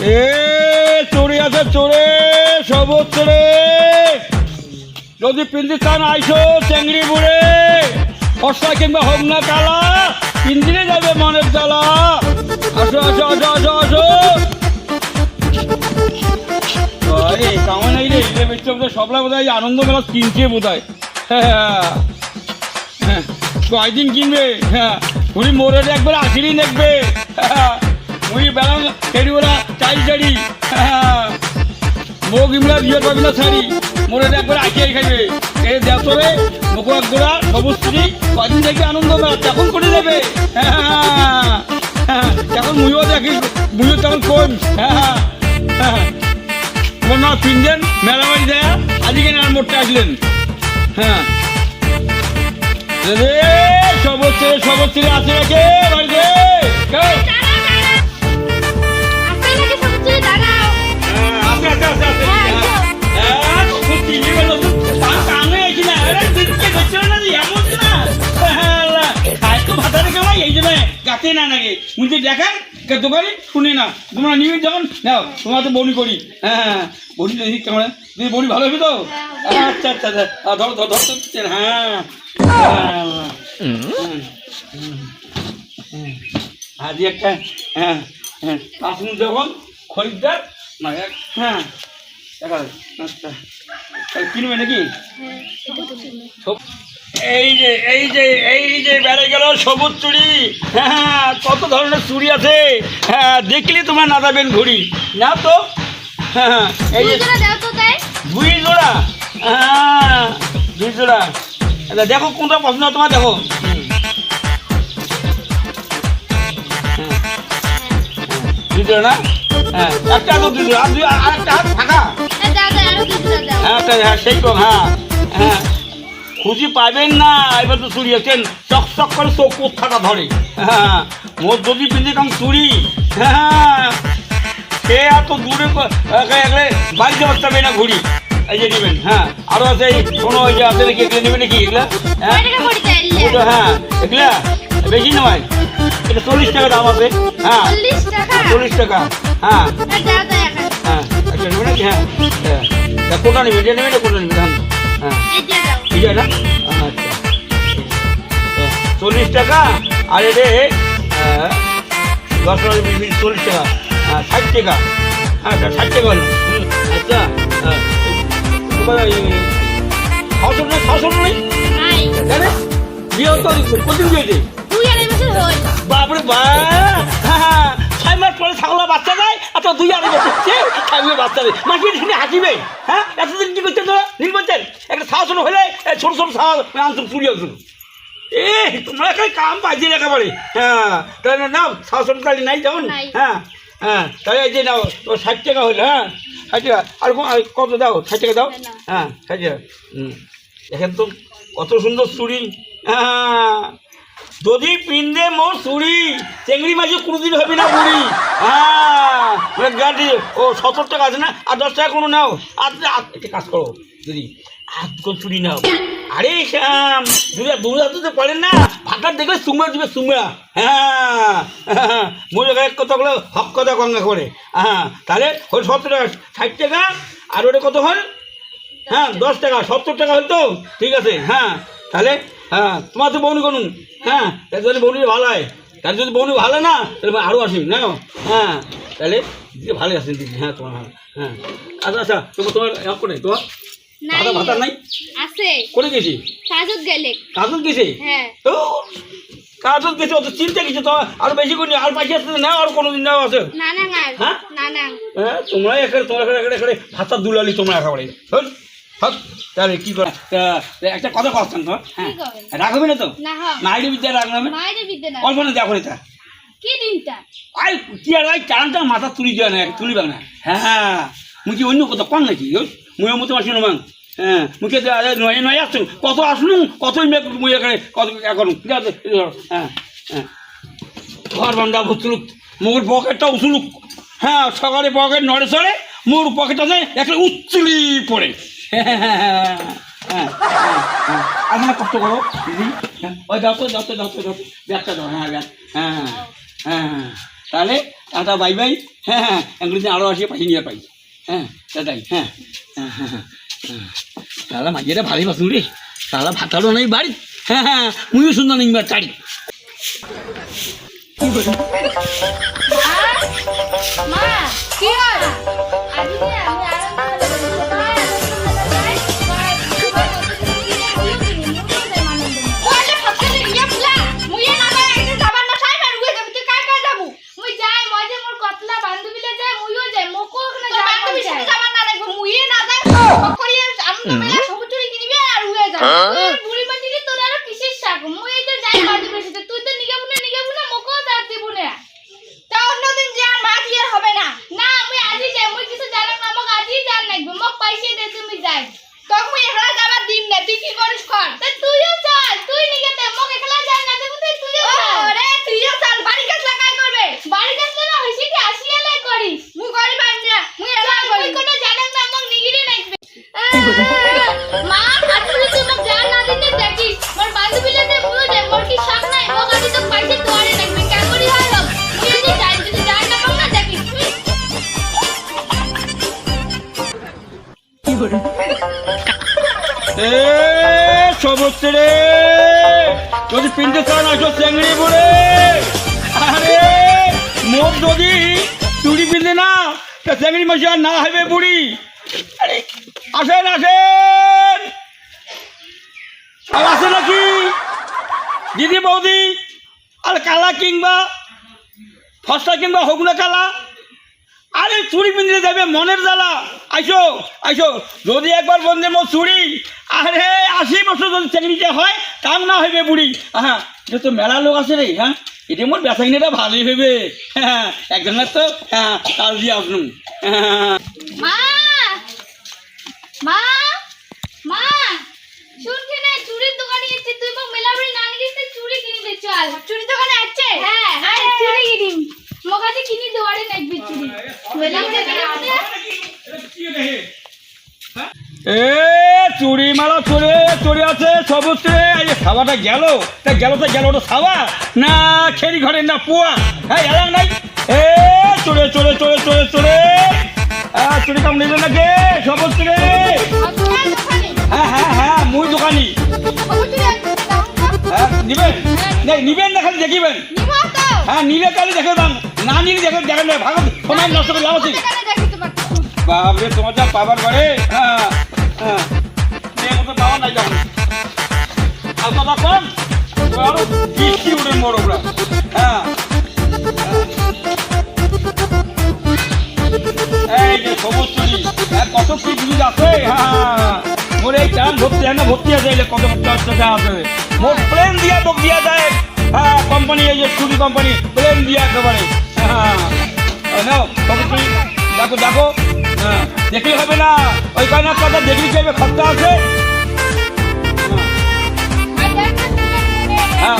এ, চড়ে আছে, চড়ে সব চড়ে। যদি পিন্দি চান আইসো চেংড়ি বুড়ে ফর্সা কিংবা হোক না কালা, পিন্দিরে যাবে মনের জ্বালা। আসো আসো আসো আসো আসো। রে সবলা আনন্দ কিনছে হয় হ্যাঁ হ্যাঁ। কয়দিন কিনবে? হ্যাঁ একবার আসিনি দেখবে। হ্যাঁ। উনি বেলা ফেরি ওরা চাই চারি হ্যাঁ মুখ বিয়ে করবি না শাড়ি মোড়ে একবার আঁকিয়ে খাইবে। এই দেশরে মুখ গোড়া সবুজ স্ত্রী কদিন দেখে আনন্দ মেলা, তখন করে দেবে? তখন মুইও দেখি, মুইও তখন কম হ্যাঁ না তিনজন মেলা বাড়ি দেয়া আজকে না মোটটা আসলেন? হ্যাঁ রে, সবুজ ছেলে আছে নাকি? বাড়িতে? আচ্ছা আচ্ছা আচ্ছা ধরো ধরো হ্যাঁ। আজ একটা হ্যাঁ হ্যাঁ আসুন যখন খরিদ্দার হ্যাঁ আচ্ছা কিনবে নাকি? এই যে এই যে এই যে বেড়ে গেল সবুজ চুড়ি। হ্যাঁ কত ধরনের চুড়ি আছে? হ্যাঁ দেখলে তোমার না যাবেন ঘুড়ি। না তো। হ্যাঁ এই যে দুই জোড়া হ্যাঁ দুই জোড়া আচ্ছা দেখো কোনটা পছন্দ হয় তোমার দেখো। হ্যাঁ। দুই জোড়া না? হ্যাঁ একটা দুই জোড়া আর দুই আর একটা হাত ফাঁকা। হ্যাঁ তাই হ্যাঁ সেই কম হ্যাঁ হ্যাঁ। খুঁজি পাবেন না এবার তো চুরি আছেন চক চক করে চোখ থাকা ধরে। হ্যাঁ মোর যদি পিন্ধে কাম চুরি। হ্যাঁ সে এত দূরে বাড়িতে বসতে হবে না ঘুরি এই যে নেবেন হ্যাঁ। আরও আছে এই কোনো ওই যে আছে নাকি এগুলো নেবেন নাকি এগুলা? হ্যাঁ। হ্যাঁ এগুলা? বেশি নয়। এটা চল্লিশ টাকা দাম আছে হ্যাঁ। চল্লিশ টাকা? হ্যাঁ। হ্যাঁ একটা নেবেন নাকি? হ্যাঁ হ্যাঁ। তা কোনটা নেবেন এটা নেবেন না কোনটা নেবেন হ্যাঁ। হ্যাঁ আছে না আচ্ছা চল্লিশ টাকা আর এটা আহ, দশ টাকা চল্লিশ টাকা হ্যাঁ ষাট টাকা আচ্ছা ষাট টাকা হলো আচ্ছা হ্যাঁ ছশো নয় ছশো নয় জানে বিয়ে তো কদিন বিয়েছে বাপরে বা হ্যাঁ ছয় মাস পরে ছাগলা বাচ্চা দেয় আর তো দুই আড়াই বছর। থাকবে বাচ্চা দেয় মাকে শুনে হাসিবে। হ্যাঁ? এতদিন কি করছেন তোরা? নীল বলছেন একটা শাসন হলে ছোট ছোট শাস আনসুন চুরি আসুন এ তোমরা এখানে কাম পাইছি একেবারে। হ্যাঁ তাহলে নাও শাসন কালি নাই যেমন হ্যাঁ হ্যাঁ তাহলে এই যে নাও ষাট টাকা হলো হ্যাঁ? ষাট টাকা আর কত দাও? ষাট টাকা দাও। হ্যাঁ ষাট টাকা। হুম দেখেন তো কত সুন্দর চুড়ি হ্যাঁ যদি পিন্দে মোর চুড়ি, চেংড়ি মাঝে কোনোদিন হবে না বুড়ি। হ্যাঁ গাড়ি ও সত্তর টাকা আছে না, আর দশ টাকা কোনো নাও, আর আর একটা কাজ করো, যদি হাত কোন চুড়ি নাও। আরে শ্যাম যদি দূরে হাতে পারেন না ফাটার দেখলে সুমা দিবে সুমা হ্যাঁ মোর এক কথা বলে, হক কথা গঙ্গা করে। হ্যাঁ তাহলে ওই সত্তর টাকা, ষাট টাকা, আর ওটা কত হয়? হ্যাঁ দশ টাকা, সত্তর টাকা হল তো ঠিক আছে। হ্যাঁ তাহলে হ্যাঁ তোমার তো বউনি করুন। হ্যাঁ তাহলে যদি বউনি ভালো হয় তাহলে যদি বউনি ভালো না তাহলে আরও আসিন না হ্যাঁ তাহলে দিদি ভালো আছেন দিদি হ্যাঁ তোমার ভালো হ্যাঁ। আচ্ছা আচ্ছা তোমার তোমার এক করে তোমার ভাতা ভাতা নাই? আছে। করে গেছি? গেলে। হ্যাঁ। তো কাজল গেছে অত চিন্তা তো আর বেশি করে আর আসতে না আর কোনো দিন নাও আছে? না না না হ্যাঁ? না না হ্যাঁ তোমরা এখানে তোমরা এখানে এখানে ভাতা দুলালি তোমরা একেবারে। তাহলে কি করে একটা কথা তো হ্যাঁ। কি রাখবে না তো? না বিদ্যা মায়ের না। দেখো এটা কি দিনটা? আই কি আর আই চালানটা মাথা তুলি দেওয়া না তুলিবা না। হ্যাঁ হ্যাঁ। কি অন্য কথা কম নাকি? মুই মতো আসি না মাং হ্যাঁ মুখে নয় নয় আসছো? কত আসলু কত মুই এখানে কত এখন হ্যাঁ হ্যাঁ। ঘর বান্ধা ভুতুলুক মোর পকেটটা উচুলুক হ্যাঁ সকালে পকেট নড়ে সরে মোর পকেটটাতে একটা উচ্চুলি পড়ে। হ্যাঁ আমার কষ্ট করো দিদি ওই দাও তো দাও তো দাও তো দাও দাও হ্যাঁ ব্যাগ হ্যাঁ হ্যাঁ তাহলে একটা বাই বাই হ্যাঁ হ্যাঁ একদিন আরও আসিয়ে পাঠিয়ে নিয়ে পাই হ্যাঁ সেটাই হ্যাঁ হ্যাঁ হ্যাঁ তাহলে মাঝিটা ভালোই পাসুন রে তাহলে ভাতারও নেই বাড়ি হ্যাঁ হ্যাঁ মুইও সুন্দর নেই চারি মা, কি হয়? রে। যদি পিনতে চান আসো চেংড়ি পড়ে আরে, মোর যদি চুরি পিনতে না, তা চেংড়ি মাসি আর না হবে বুড়ি। আসেন আসেন। আর আছে নাকি? দিদি বৌদি, আর কালা কিংবা, ফসলা কিংবা হোক না কালা চুরি পিনতে যাবে মনের জ্বালা। আইসো আইসো যদি একবার বন্ধে মো চুরি আরে আশি বছর যদি চাকরিটা হয় কাম না হইবে বুড়ি। হ্যাঁ এটা তো মেলা লোক আছে রে হ্যাঁ এটা মোর বেসাইনিটা ভালোই হইবে। হ্যাঁ একজনের তো হ্যাঁ কাল দিয়ে আসলুম হ্যাঁ মা মা মা শুন কিনে চুরির দোকানে গেছি তুই মোক মেলাবড়ি না নিয়ে চুরি কিনে চল। চুরি দোকানে আছে? হ্যাঁ হ্যাঁ চুরি কিনি আজি কিনি দেওয়ারে নাকবি চুরি মেলাবড়ি এ চুরি মালা চুরি চুরি আছে সবুজ এই খাওয়াটা গেল তা গেল তো গেল ওটা খাওয়া না খেরি ঘরে না পুয়া। হ্যাঁ এলাম নাই। এ চুরে চুরে চুরে চুরে চুরে। হ্যাঁ চুরি কাম নিলে না কে সবুজ রে হ্যাঁ হ্যাঁ হ্যাঁ মুই দোকানি। হ্যাঁ নিবেন? নিবেন না খালি দেখিবেন। হ্যাঁ নিলে তাহলে দেখে দাম না নিলে দেখে দেখেন না ভাগত সময় নষ্ট করে লাভ আছে। বাপরে তোমার যা পাবার ঘরে। হ্যাঁ হ্যাঁ। মতো পাওয়া নাই যাব আর কথা কম? আরও বৃষ্টি উঠে মোর হ্যাঁ। এই যে সবুজ চুরি। হ্যাঁ, কত কি জিনিস আছে? হ্যাঁ। মোর এই টান ভর্তি হয় না? ভর্তি আছে কত টাকা আছে? মোর প্লেন দিয়া তোক দিয়া যায়। কোম্পানি এই যে চুরি কোম্পানি প্লেন দিয়া একেবারে। হ্যাঁ। দেখো দেখো। হ্যাঁ দেখলে হবে না। ওই কারণে কথা দেখলি যাবে খরচা আছে। হ্যাঁ।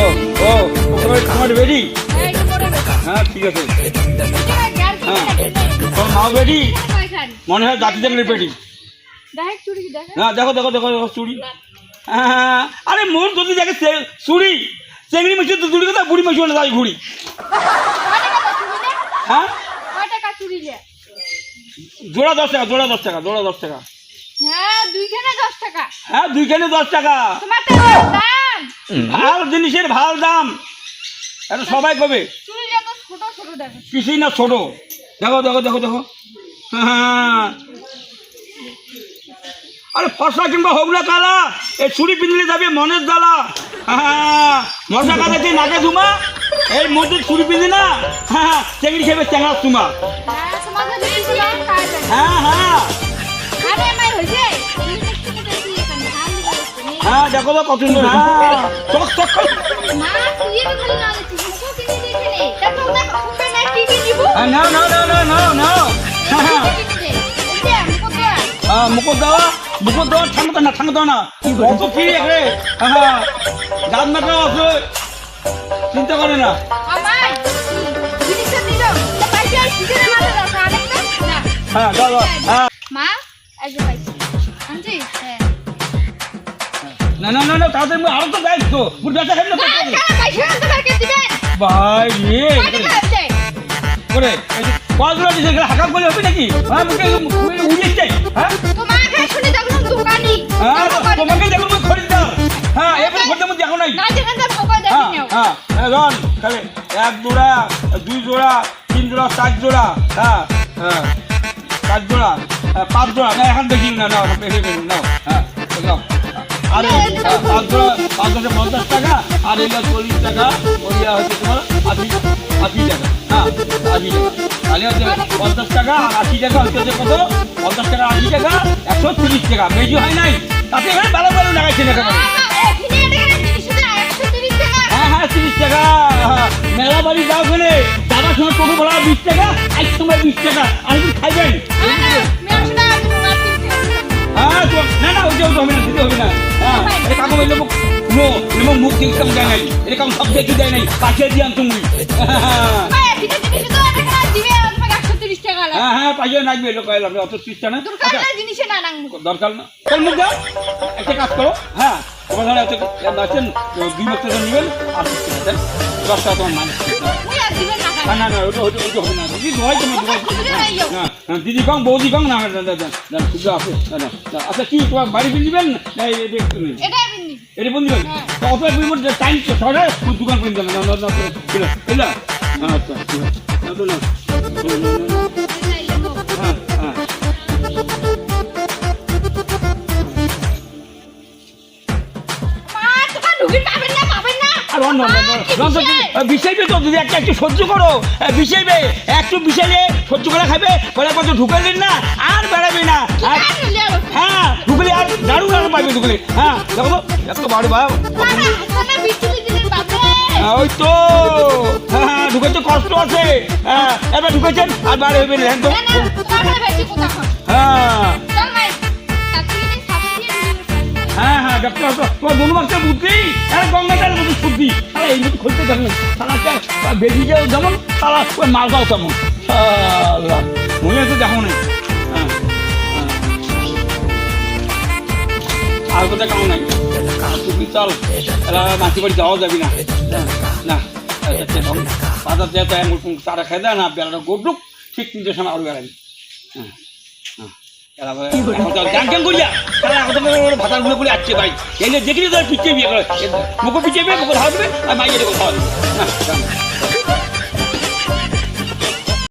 ও ও হ্যাঁ ঠিক আছে। হ্যাঁ। রেডি মনে হয় জাতি দেখলে পেটি হ্যাঁ দেখো দেখো দেখো দেখো, চুড়ি। হ্যাঁ আরে মোর যদি দেখে চুড়ি চেংড়ি মেশিন তো চুড়ি কথা বুড়ি মেশিন তাই ঘুড়ি হ্যাঁ? জোড়া দশ টাকা, জোড়া দশ টাকা, জোড়া দশ টাকা। হ্যাঁ দশ টাকা। হ্যাঁ জিনিসের ভালো দাম। এটা সবাই কবে? কিছুই না ছোট। দেখো দেখো দেখো দেখো। হ্যাঁ। আরে ফসা কিংবা হোক না কালা এই ছুরি পিনলে যাবে মনের জ্বালা। হ্যাঁ মশা কালা যে নাকে ধুমা এই মধ্যে ছুরি পিনলি না হ্যাঁ চেংড়ি খেবে চেঙা তুমা হ্যাঁ হ্যাঁ হ্যাঁ তুমি নে হ্যাঁ দেখো তো কত সুন্দর। হ্যাঁ চক চক না নে না হ্যাঁ হ্যাঁ হ্যাঁ তো হ্যাঁ মুকুট দেওয়া মুকুট দেওয়া ঠান্ডা না ঠান্ডা না। কত ফ্রি রে হ্যাঁ দাঁত মাটাও আছে। চিন্তা করে না। হ্যাঁ দাও দাও। হ্যাঁ মা যে পাইছি। আনছি? হ্যাঁ। না না না না তাদের আরও তো দেয় তো বুড়ি বেচা খাই না না কেন পাইছে তো কাকে দিবেন ভাই রে করে কতগুলো দিছে হাকাম করলে হবে নাকি? হ্যাঁ মুখে মুখে উড়িয়েছে হ্যাঁ? হ্যাঁ তোমাকে দেখো মুখ খরিদ্দার হ্যাঁ এবার খরিদ্দার মধ্যে দেখো নাই। না হ্যাঁ হ্যাঁ হ্যাঁ রন তাহলে এক জোড়া দুই জোড়া তিন জোড়া চার জোড়া হ্যাঁ হ্যাঁ চার জোড়া হ্যাঁ, পাঁচ জোড়া না এখন দেখি না না বেশি বেশি নাও হ্যাঁ। আর পাঁচ জোড়া পাঁচ জোড়া পঞ্চাশ টাকা আর এগুলো চল্লিশ টাকা ওইটা হচ্ছে তোমার আশি আশি টাকা হ্যাঁ আশি টাকা। তাহলে হচ্ছে পঞ্চাশ টাকা আর আশি টাকা হচ্ছে কত? পঞ্চাশ টাকা আশি টাকা একশো তিরিশ টাকা বেশি হয় নাই। তাতে এখানে ভালো ভালো লাগাইছে না এখানে এটা তিরিশ টাকা একশো তিরিশ টাকা। হ্যাঁ হ্যাঁ তিরিশ টাকা। হ্যাঁ, মেলা বাড়ি যাও ওখানে যাবার সময় টোটো ভাড়া বিশ টাকা এক সময় বিশ টাকা। আর কি খাইবেন। হ্যাঁ তো না না ওইটা ওইটা হবে না হবে না। হ্যাঁ কাকু বললে মুখ নো এরকম মুখ দেখতে দেয় নাই। এরকম সব দেখতে দেয় নাই। পাঠিয়ে দিয়াম তুমি। হ্যাঁ হ্যাঁ পাঠিয়ে নাচবে লোক এলাম অত চিন্তা না আচ্ছা দরকার না চল মুখ একটা কাজ করো হ্যাঁ তোমার ধরে আছে আছেন দুই বছর নেবেন আর না। দশ টাকা তোমার মানে না না না ওটা ওটা ওটা হবে না দিদি হয় তোমার না না দিদি কম বৌদি কম না না না না না শুধু আছে না না না, আচ্ছা কি তোমার বাড়ি ফিরে দিবেন না এটা এটা বন্ধু টাইম দোকান না না না আচ্ছা না না অন্য তো যদি একটা একটু সহ্য করো। আহ, বিষয়বে একটু বিষয়ে সহ্য করে খাবে পরে কত ঢুকালেন না আর বেড়াবে না। হ্যাঁ ঢুকলে আর দারুণ আরও পাইবে ঢুকলে। হ্যাঁ দেখো এত বাড়ি বা হ্যাঁ, ওই তো। হ্যাঁ হ্যাঁ ঢুকেছে কষ্ট আছে। হ্যাঁ এবার ঢুকেছেন আর বাড়ি হইবে না একদম। হ্যাঁ। হ্যাঁ হ্যাঁ ডাক্তার তোমার বন্ধু বাচ্চা বুদ্ধি? আরে গঙ্গাটার মতো শুদ্ধি। আরে এই মতো খুলতে যাবেন সারা বেরিয়ে যেমন সারা ওই মালটাও তেমন। মনে হচ্ছে দেখো না হ্যাঁ, হ্যাঁ। আর কোথায় কেমন নাই? চল। মাসি বাড়ি যাওয়া যাবি না। না বাজার দিয়ে তারা খেয়ে দেয় না বেলাটা গোডুক ঠিক তিনটে সময় আরও বেড়াবি। হ্যাঁ। হ্যাঁ গান করিয়া? তারা এখন ভাতারগুলো বলে আসছে ভাই। এনে দেখলি তো পিছিয়ে বিয়ে করে মুখে পিছিয়ে মুখো দেবে আর মাইয়ে দেখো ধাওয়া দেবে। না।